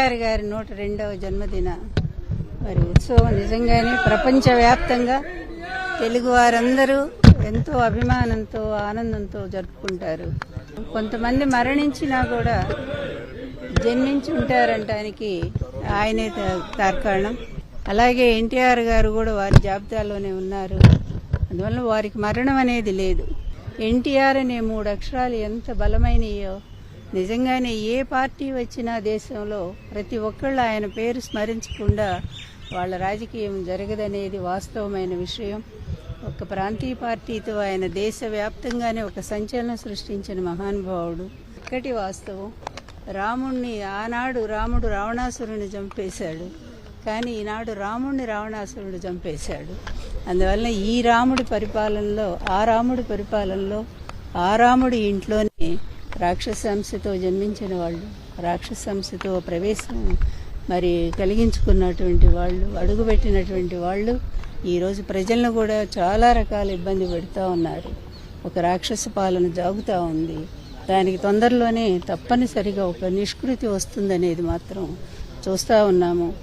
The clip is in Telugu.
గారి గారి నూట రెండవ జన్మదిన మరి ఉత్సవం. నిజంగానే ప్రపంచవ్యాప్తంగా తెలుగు వారందరూ ఎంతో అభిమానంతో ఆనందంతో జరుపుకుంటారు. కొంతమంది మరణించినా కూడా జన్మించి ఉంటారంటానికి ఆయనే త- తార్కాణం. అలాగే ఎన్టీఆర్ గారు కూడా వారి జాబితాలోనే ఉన్నారు. అందువల్ల వారికి మరణం అనేది లేదు. ఎన్టీఆర్ అనే మూడు అక్షరాలు ఎంత బలమైనయో నిజంగానే ఏ పార్టీ వచ్చినా దేశంలో ప్రతి ఒక్కళ్ళు ఆయన పేరు స్మరించకుండా వాళ్ళ రాజకీయం జరగదనేది వాస్తవమైన విషయం. ఒక ప్రాంతీయ పార్టీతో ఆయన దేశవ్యాప్తంగానే ఒక సంచలనం సృష్టించిన మహానుభావుడు. ఒక్కటి వాస్తవం రాముణ్ణి ఆనాడు రాముడు రావణాసురుని చంపేశాడు. కానీ ఈనాడు రాముణ్ణి రావణాసురుడు చంపేశాడు. అందువల్ల ఈ రాముడి పరిపాలనలో ఆ రాముడి పరిపాలనలో ఆ రాముడి ఇంట్లోనే రాక్షసంశతో జన్మించిన వాళ్ళు రాక్షసంశతో ప్రవేశం మరి కలిగించుకున్నటువంటి వాళ్ళు అడుగుపెట్టినటువంటి వాళ్ళు ఈరోజు ప్రజలను కూడా చాలా రకాల ఇబ్బంది పెడుతూ ఉన్నారు. ఒక రాక్షస పాలన జాగుతూ ఉంది. దానికి తొందరలోనే తప్పనిసరిగా ఒక నిష్కృతి వస్తుందనేది మాత్రం చూస్తూ ఉన్నాము.